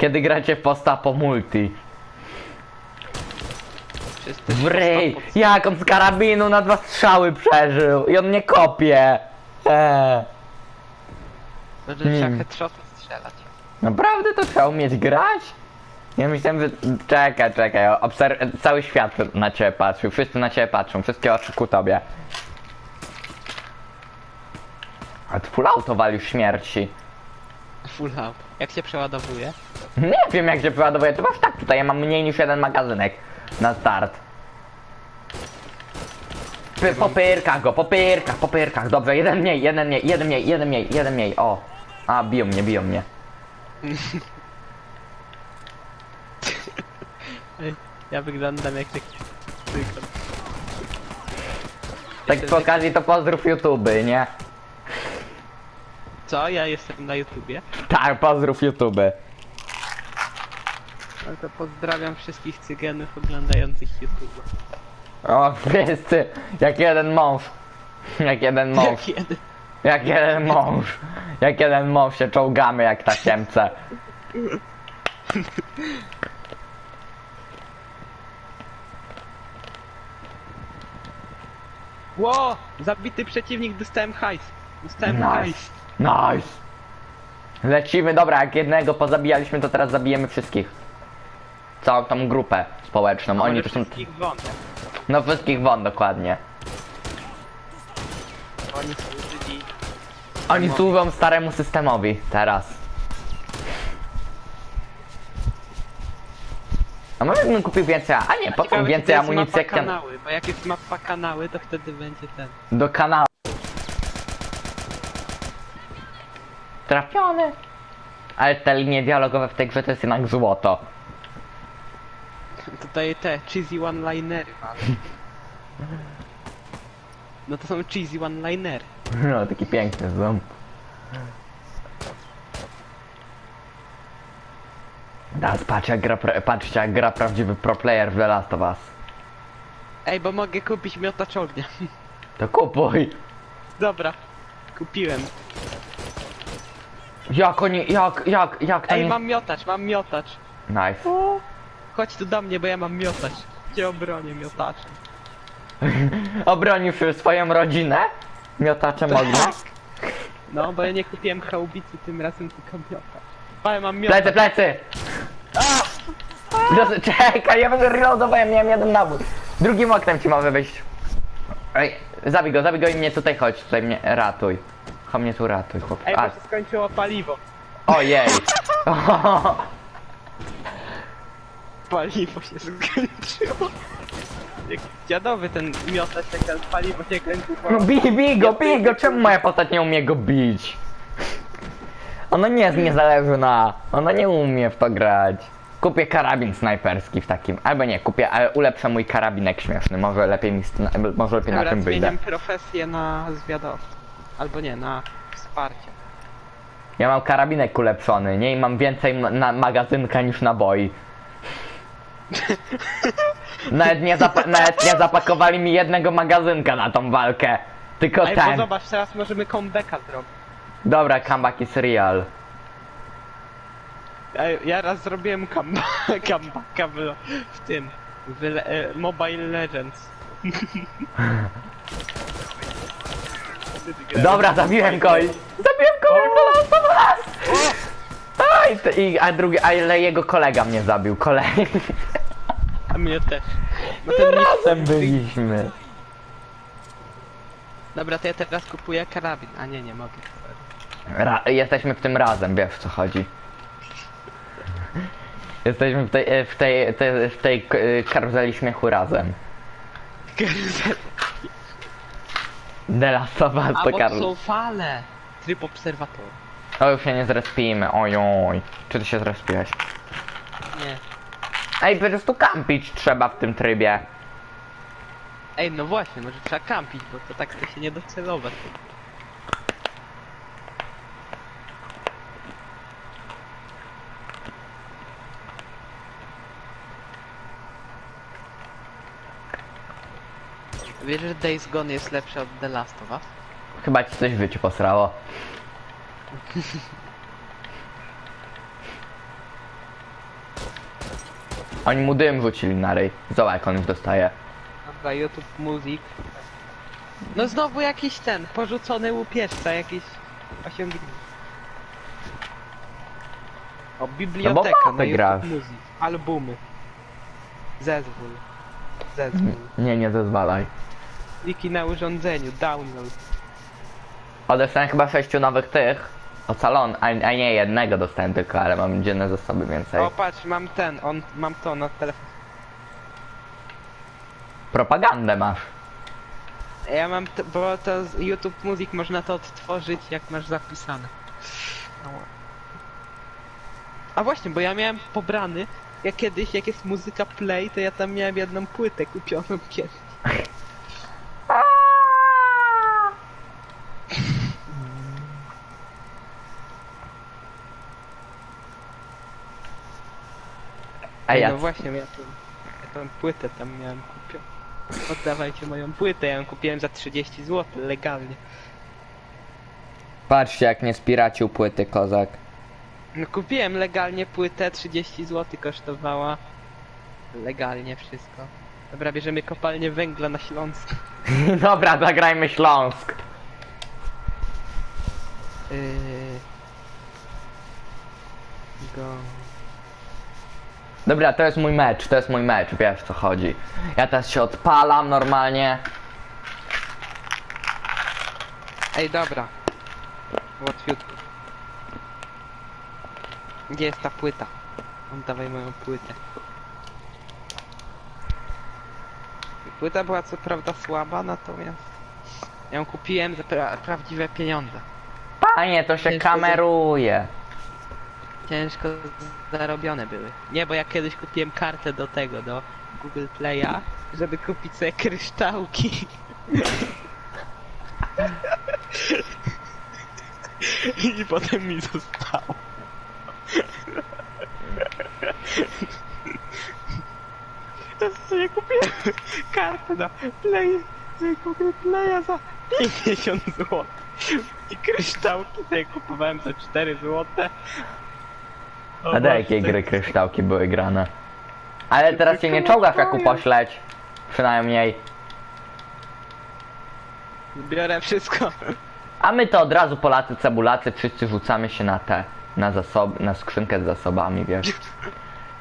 Kiedy gracie w posta po multi. W ryj! Jak on z karabinu na dwa strzały przeżył i on mnie kopie! Eee. Może Hmm. headshoty strzelać. Naprawdę to trzeba umieć grać? Ja myślałem, że... Czekaj, czekaj, obser... cały świat na ciebie patrzył, wszyscy na ciebie patrzą, wszystkie oczy ku tobie. A full auto walił śmierci. Full out. Jak się przeładowuje? Nie wiem jak się przeładowuje, to masz tak tutaj, ja mam mniej niż jeden magazynek na start. Py- Po pyrkach go, po pyrkach, po pyrkach, dobrze, jeden mniej, jeden mniej, jeden mniej, jeden mniej, jeden mniej, o. A, biją mnie, biją mnie. Ej, ja wyglądam jak taki... Tak przy okazji to pozdrów YouTube, nie? Co? Ja jestem na YouTubie. Tak, pozdrów YouTube. No to pozdrawiam wszystkich cyganów oglądających YouTube. O, wszyscy, jak jeden mąż. Jak jeden mąż, Jak jeden. jak jeden mąż. Jak jeden mąż się czołgamy jak tasiemce. Ło! Zabity przeciwnik, dostałem hajs. Dostałem Nice. hajs. Nice. Lecimy, dobra, jak jednego pozabijaliśmy, to teraz zabijemy wszystkich. Całą tą grupę społeczną. Oni Może to są... wszystkich won. No wszystkich won, dokładnie. Oni. Oni No. służą staremu systemowi teraz. A może bym kupił więcej, a nie, po co więcej amunicji jak ten... kanały, bo jak jest mapa kanały, to wtedy będzie ten. Do kanału. Trafiony. Ale te linie dialogowe w tej grze to jest jednak złoto. Tutaj te cheesy one-linery ale... No to są cheesy one-linery. No, taki piękny zoom. Teraz patrz jak gra, pra- patrzcie jak gra prawdziwy pro player w The Last of Us. Ej, bo mogę kupić miotacz ognia. To kupuj! Dobra, kupiłem. Jak oni, jak, jak, jak to Ej, mam miotacz, mam miotacz. Nice. Chodź tu do mnie, bo ja mam miotacz. Cię obronię miotaczem. Obronisz swoją rodzinę? Miotaczem ognia? No, bo ja nie kupiłem chałbicy tym razem, tylko miotacz. Ale mam miotacz. Plecy, plecy! Dos- Czekaj, ja będę reloadowałem, miałem jeden nabój. Drugim oknem ci może wyjść. Ej, zabij go, zabij go i mnie tutaj chodź, tutaj mnie ratuj. Chodź mnie tu ratuj, chłop. Ej, A, bo się skończyło paliwo. ojej. Paliwo się skończyło. Jak dziadowy ten miotacz, jak ten paliwo się. No bij, bij go, bij go, czemu moja postać nie umie go bić? Ona nie jest niezależna, ona nie umie w to grać. Kupię karabin snajperski w takim, albo nie, kupię, ale ulepszę mój karabinek śmieszny, może lepiej mi, st- może lepiej na Dobra, tym wyjdę. zmieniam profesję na zwiadowcę. Albo nie, na wsparcie. Ja mam karabinek ulepszony, nie? I mam więcej ma- na magazynka niż naboi. Nawet nie, zapa- nawet nie zapakowali mi jednego magazynka na tą walkę. Tylko Ej, bo ten. zobacz, teraz możemy comebacka zrobić. Dobra, comeback is real. Ej, ja raz zrobiłem comeba- comebacka w, w tym, w le, e, Mobile Legends. Dobra, zabiłem kogoś. Zabiłem kogoś T- i, a drugi, ale jego kolega mnie zabił, kolega. A mnie też. Bo ten Razem byliśmy. Dobra, to ja teraz kupuję karabin. A nie, nie mogę. Ra jesteśmy w tym razem, wiesz o co chodzi. Jesteśmy w tej, e, w tej, w tej k- e, karuzeli śmiechu razem. Us A to bo to karuzela. są fale. Tryb obserwatora. O, już się nie zrespimy, ojoj. Czy ty się zrespiłeś? Nie. Ej, po prostu kampić trzeba w tym trybie. Ej, no właśnie, może trzeba kampić, bo to tak to się nie docelować. Wiesz, że Days Gone jest lepsze od The Last of Us? Chyba ci coś w życiu posrało. Oni mu dym rzucili na ryj. Zobacz jak on już dostaje. Dobra, YouTube Music. No znowu jakiś ten, porzucony łupieżca, jakiś osiągnięcie. O, biblioteka No bo na. YouTube Music. Albumy. Zezwól. Zezwól. Nie, nie zezwalaj. Pliki na urządzeniu, download. O, dostałem chyba sześciu nowych tych. Ocalon, a, a nie jednego dostałem tylko, ale mam dzienne zasoby więcej. O patrz, mam ten, on, mam to na telefonie. Propagandę masz. Ja mam, to, bo to z YouTube Music można to odtworzyć jak masz zapisane. Ała. A właśnie, bo ja miałem pobrany, ja kiedyś, jak jest muzyka play, to ja tam miałem jedną płytę kupioną kiedyś. No ja, właśnie, ja tą, ja tą płytę tam miałem kupioną. Oddawajcie moją płytę, ja ją kupiłem za 30 zł, legalnie. patrzcie jak nie spiracił płyty kozak. No kupiłem legalnie płytę, 30 zł kosztowała. Legalnie wszystko. Dobra, bierzemy kopalnię węgla na Śląsku. Dobra, zagrajmy Śląsk. Yy... Go... Dobra, to jest mój mecz, to jest mój mecz, wiesz co chodzi. Ja teraz się odpalam normalnie. Ej, dobra. Łatwiutko. Gdzie jest ta płyta? Oddawaj moją płytę. Płyta była co prawda słaba, natomiast... Ja ją kupiłem za pra prawdziwe pieniądze. Panie, to się kameruje. Ciężko zarobione były. Nie, bo ja kiedyś kupiłem kartę do tego, do Google Play'a, żeby kupić sobie kryształki. I potem mi zostało. Ja sobie kupiłem kartę na Play, Google Play'a za 50 zł. I kryształki sobie kupowałem za 4 zł. A do jakiej gry kryształki były grane? Ale teraz się nie czołgasz jak upośleć. Przynajmniej. Biorę wszystko. A my to od razu Polacy, cebulacy, wszyscy rzucamy się na te, na zasoby, na skrzynkę z zasobami, wiesz.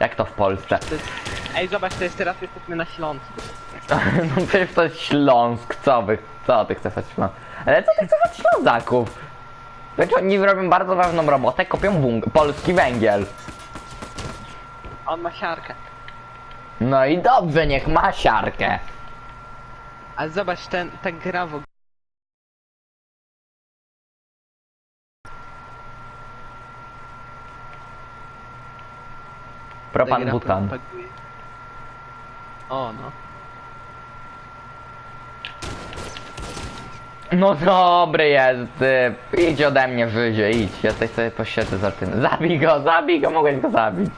Jak to w Polsce. To jest... Ej, zobacz, to jest teraz jesteśmy na Śląsku. No przecież to jest Śląsk, co wy, co ty chcesz od Śląsk? Ale co ty chcesz od Ślązaków? Wiesz, oni robią bardzo ważną robotę, kopią wung- polski węgiel. On ma siarkę. No i dobrze, niech ma siarkę. Ale zobacz, ten, ta gra w ogóle. Propan butan. propaguje. O, no. No dobry jest, idź ode mnie Żyzie, idź, ja tutaj sobie posiedzę za tym. Zabij go, zabij go, mogę go zabić.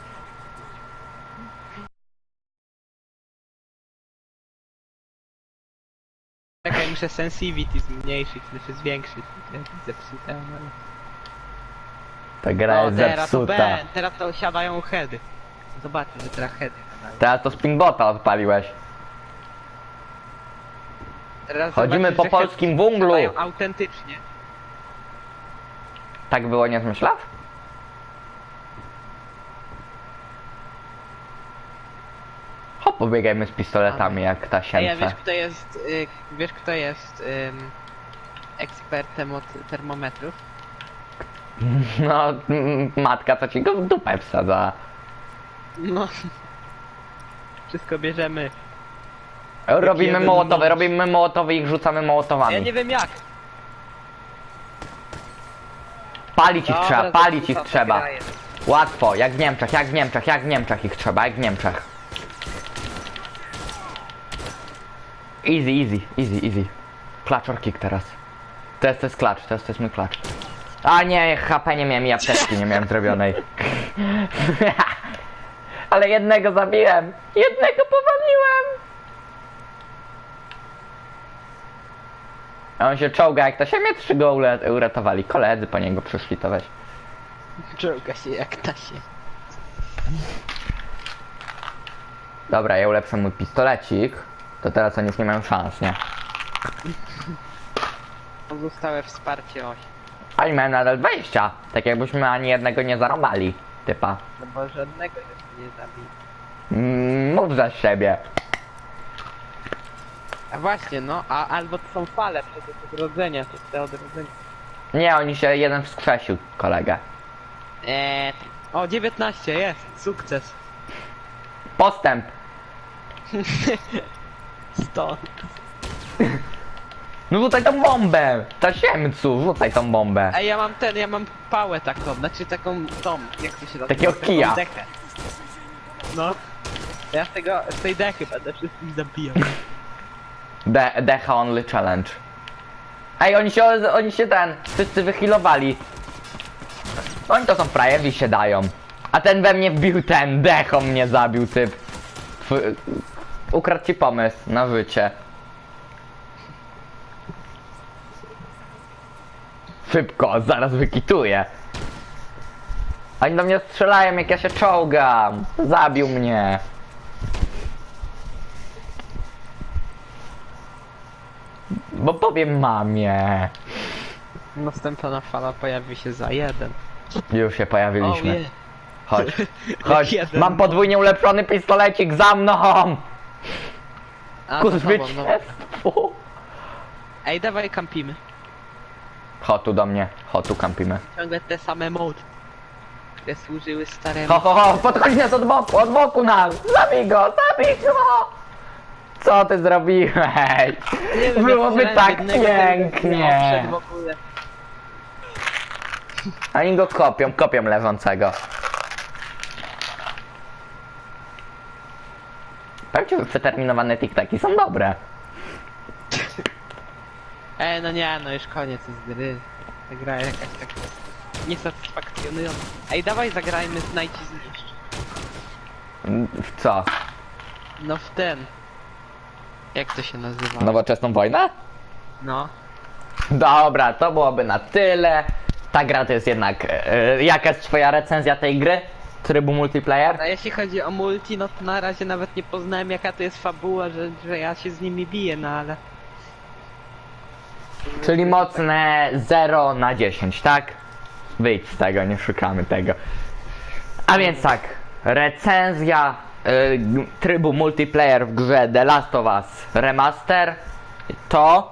Czekaj, muszę sensitivity zmniejszyć, znaczy zwiększyć. Zepsute, ale... Ta gra jest teraz to zepsuta. ben, teraz to siadają heady. Zobaczmy, że teraz heady. Teraz to spinbota odpaliłeś. Teraz Chodzimy zobaczysz, po że polskim heady wunglu. siadają autentycznie. Tak było, nie zmyślasz? Hop, pobiegajmy z pistoletami jak ta a wiesz siemce. kto jest, y, wiesz kto jest ym, ekspertem od termometrów? No, mm, matka to ci go w dupę wsadza. No. Wszystko bierzemy. Robimy jeden mołotowy, robimy mołotowy i ich rzucamy mołotowami. Ja nie wiem jak. Palić ich Dobra, trzeba, palić ich trzeba. jest. Łatwo, jak w Niemczech, jak w Niemczech, jak w Niemczech ich trzeba, jak w Niemczech. Easy, easy, easy, easy. Clutch or kick teraz. Teraz to jest clutch, teraz to jest mój clutch. A nie, HP nie miałem i apteczki nie miałem zrobionej. Ale jednego zabiłem! Jednego powaliłem! A on się czołga jak to się mnie trzy go ule- uratowali. Koledzy po niego przyszli to weź. Czołga się jak ta się. Dobra, ja ulepszę mój pistolecik. To teraz oni już nie mają szans, nie? Pozostałe wsparcie 8. Oni mają nadal 20. Tak jakbyśmy ani jednego nie zarobali. Typa. No bo żadnego jeszcze nie zabił. Mm, mów za siebie. A właśnie, no, a albo to są fale przecież odrodzenia, to te odrodzenia. Nie, oni się jeden wskrzesił, kolega. Eee, o 19 jest, sukces. Postęp. 100. No rzucaj tą bombę! Tasiemcu, rzucaj tą bombę. Ej, ja mam ten, ja mam pałę taką, znaczy taką tą, jak to się nazywa? Takiego Taką kija. Dechę. No. Ja z tego, z tej dechy będę wszystkich zabijał. De Decha Only Challenge. Ej, oni się, oni się ten, wszyscy wychilowali. Oni to są frajerzy się dają. A ten we mnie wbił ten, Decho mnie zabił, typ. Tw- ukradł ci pomysł na życie. Szybko, zaraz wykituję. Oni do mnie strzelają jak ja się czołgam. Zabił mnie. Bo powiem mamie. Następna fala pojawi się za jeden. Już się pojawiliśmy. Chodź, chodź. Jeden. Mam podwójnie ulepszony pistolecik za mną! A, Ku za tobą, zwycięstwu! Ej, dawaj kampimy. Chodź tu do mnie, chodź tu kampimy. Ciągle te same mody. Które służyły staremu. Ho, ho, ho, podchodź nas od boku, od boku nas! Zabij go, zabij go! Co ty zrobiłeś? Nie wiem, Byłoby jak tak jednego tego pięknie! w ogóle. Oni go kopią, kopią leżącego. Prawdziwe przeterminowane tiktaki są dobre. Ej, no nie, no już koniec jest gry. Ta gra jakaś taka niesatysfakcjonująca. Ej, dawaj zagrajmy znajdź i zniszcz. W co? No w ten. Jak to się nazywa? Nowoczesną wojnę? No. Dobra, to byłoby na tyle. Ta gra to jest jednak. E, jaka jest twoja recenzja tej gry? Trybu multiplayer? A jeśli chodzi o multi, no to na razie nawet nie poznałem jaka to jest fabuła, że, że ja się z nimi biję, no ale... Czyli mocne 0 na 10, tak? Wyjdź z tego, nie szukamy tego. A więc tak, recenzja trybu multiplayer w grze The Last of Us Remaster to